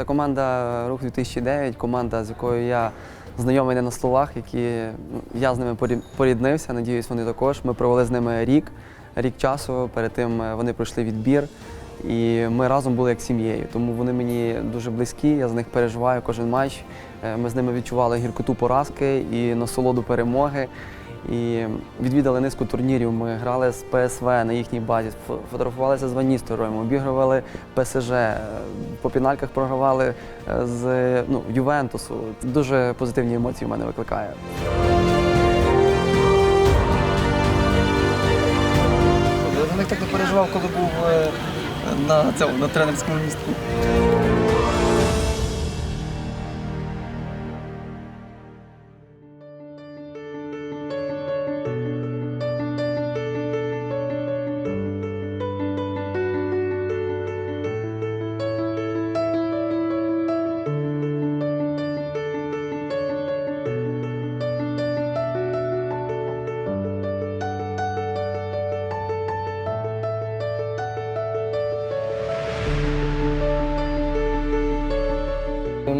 Це команда Рух 2009, команда, з якою я знайомий не на словах, які ну, я з ними порі- поріднився. Надіюсь, вони також. Ми провели з ними рік, рік часу. Перед тим е, вони пройшли відбір. І ми разом були як сім'єю. Тому вони мені дуже близькі, я за них переживаю кожен матч. Е, Ми з ними відчували гіркоту поразки і насолоду перемоги. І відвідали низку турнірів. Ми грали з ПСВ на їхній базі, фо- фотографувалися з Ваністером, обігрували ПСЖ, е, по пінальках програвали е, з ну, Ювентусу. Дуже позитивні емоції в мене викликає. Я за них так не переживав, коли був е, на цьому на тренерському містку.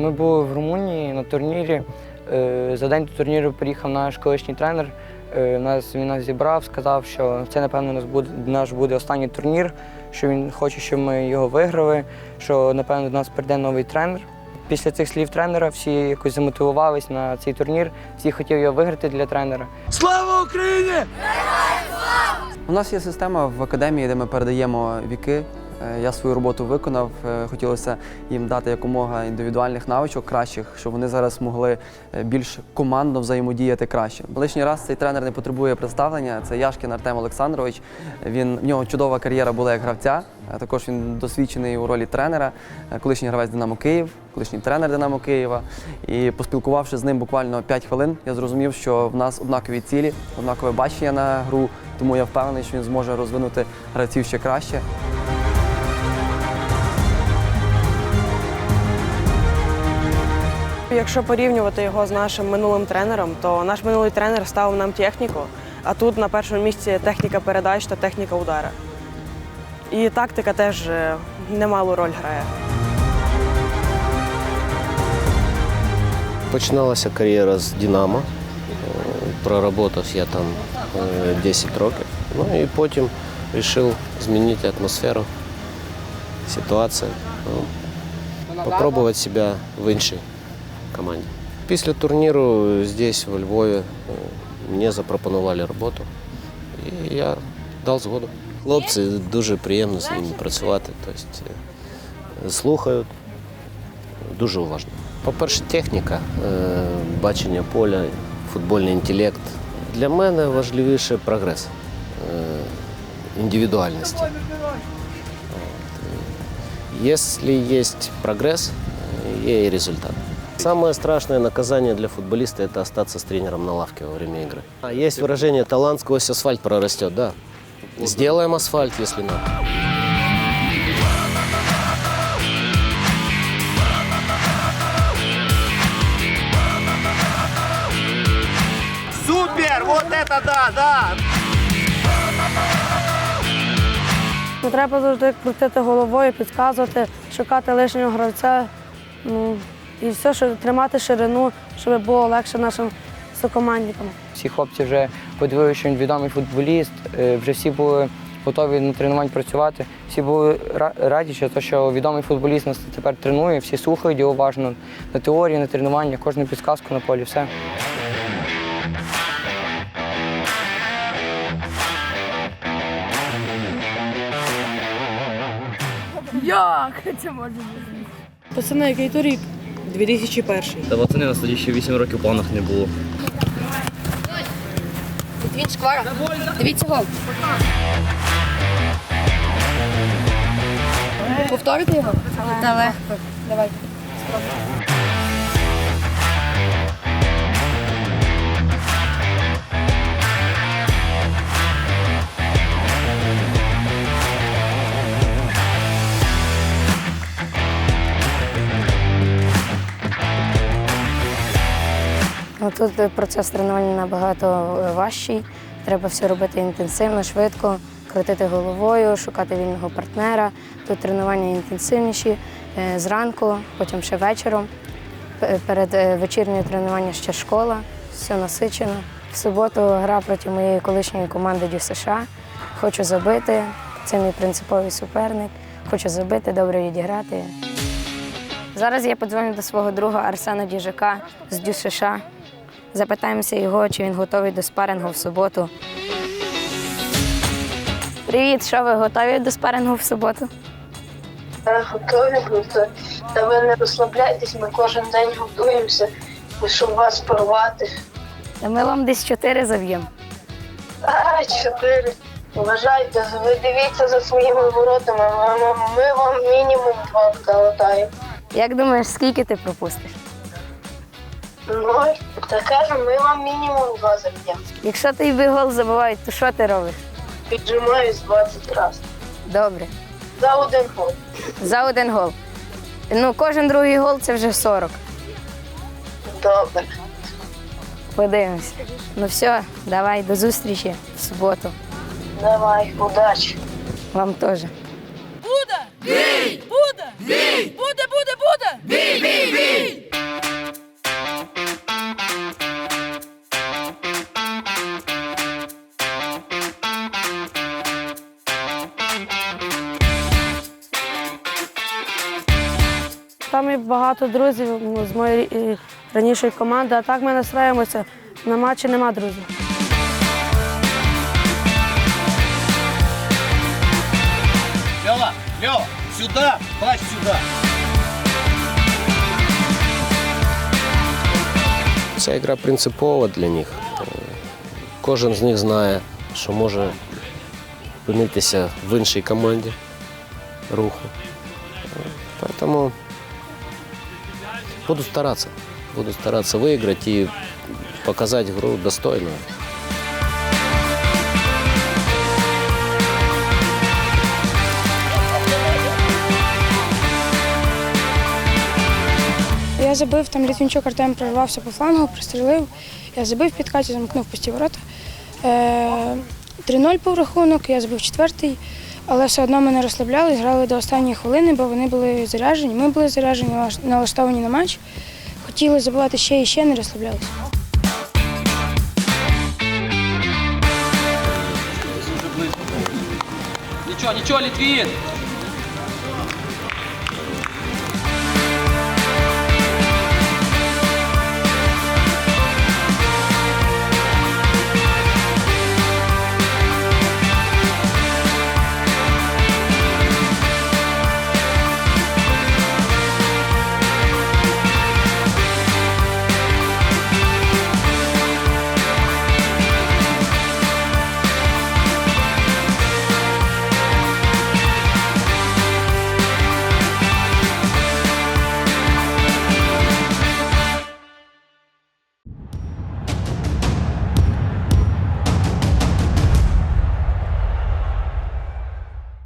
Ми були в Румунії на турнірі. Е, За день до турніру приїхав наш колишній тренер. Е, Нас, він нас зібрав, сказав, що це, напевно, наш буде, наш буде останній турнір, що він хоче, щоб ми його виграли, що, напевно, до нас прийде новий тренер. Після цих слів тренера всі якось замотивувались на цей турнір, всі хотіли його виграти для тренера. Слава Україні! У нас є система в академії, де ми передаємо віки. Е, Я свою роботу виконав. Е, Хотілося їм дати якомога індивідуальних навичок кращих, щоб вони зараз могли е, більш командно взаємодіяти краще. Лишній раз цей тренер не потребує представлення. Це Яшкін Артем Олександрович. Він в нього чудова кар'єра була як гравця. Також він досвідчений у ролі тренера, колишній гравець Динамо Київ, колишній тренер Динамо Києва. І поспілкувавши з ним буквально 5 хвилин, я зрозумів, що в нас однакові цілі, однакове бачення на гру. Тому я впевнений, що він зможе розвинути гравців ще краще. Якщо порівнювати його з нашим минулим тренером, то наш минулий тренер ставив нам техніку, а тут на першому місці техніка передач та техніка удара. І тактика теж е, немалу роль грає. Починалася кар'єра з Динамо. Е, Проработав я там е, 10 років. Ну і потім вирішив змінити атмосферу, ситуацію. Ну, попробувати себе в іншій команді. Після турніру здесь, во Львові, е, мені запропонували роботу. І я дав згоду. Хлопці дуже приємно з ними працювати. Тобто, е, слухають, дуже уважно. По-перше, техніка, е, бачення поля, футбольний інтелект. Для мене важливіше прогрес, е, індивідуальності. От. Е, Якщо є прогрес, е, є і результат. Самое страшное наказание для футболиста – это остаться с тренером на лавке во время игры. А есть выражение «талант сквозь асфальт прорастет», да. Сделаем асфальт, если надо. Супер! Вот это да, да! Не треба завжди крутити головою, підказувати, шукати лишнього гравця. Ну, і все, щоб тримати ширину, щоб було легше нашим сокомандникам. Всі хлопці вже подивилися, що він відомий футболіст, е, вже всі були готові на тренувань працювати. Всі були ра- раді, що, те, що відомий футболіст нас тепер тренує, всі слухають його уважно на теорії, на тренування, кожну підказку на полі, все. Пацани, який то рік? 2001. Та пацани, на тоді ще 8 років в планах не було. Він шквара. Дивіться гол. Повторити його? Та легко. Давай. Ну, Тут процес тренування набагато е, важчий. Треба все робити інтенсивно, швидко, крутити головою, шукати вільного партнера. Тут тренування інтенсивніші е, зранку, потім ще вечором. Перед е, вечірньою тренуванням ще школа, все насичено. В суботу гра проти моєї колишньої команди Дю США. Хочу забити. Це мій принциповий суперник. Хочу забити, добре відіграти. Зараз я подзвоню до свого друга Арсена Діжака з Дю США. Запитаємося його, чи він готовий до спарингу в суботу. Привіт, що ви готові до спарингу в суботу? Готові бути. Та ви не розслабляйтесь, ми кожен день готуємося, щоб вас порвати. Та ми вам десь чотири заб'ємо. А, чотири. Вважайте, ви дивіться за своїми воротами. Ми, ми- вам мінімум два вколотаємо. Як думаєш, скільки ти пропустиш? Ну, та кажу, ми вам мінімум два заб'ємо. Якщо тобі гол забувають, то що ти робиш? Піджимаюсь 20 разів. Добре. За один гол. За один гол. Ну, кожен другий гол це вже 40. Добре. Подивимося. Ну все, давай, до зустрічі в суботу. Давай, удачі. Вам теж. Багато друзів з моєї е, ранішої команди, а так ми настраємося. На матчі нема друзів. Лева, Лева, сюда, плащ сюда. Ця гра принципова для них. Кожен з них знає, що може опинитися в іншій команді руху. Поэтому буду стараться. Буду стараться выиграть и показать игру достойную. Я забив, там Літвінчук Артем прорвався по флангу, прострілив. Я забив підкаті, замкнув пусті ворота. Е, 3-0 був рахунок, я забив четвертий, але все одно ми не розслаблялись, грали до останньої хвилини, бо вони були заряджені. Ми були заряджені, налаштовані на матч. Хотіли забувати ще і ще, не розслаблялися. Нічого, нічого, Літвін!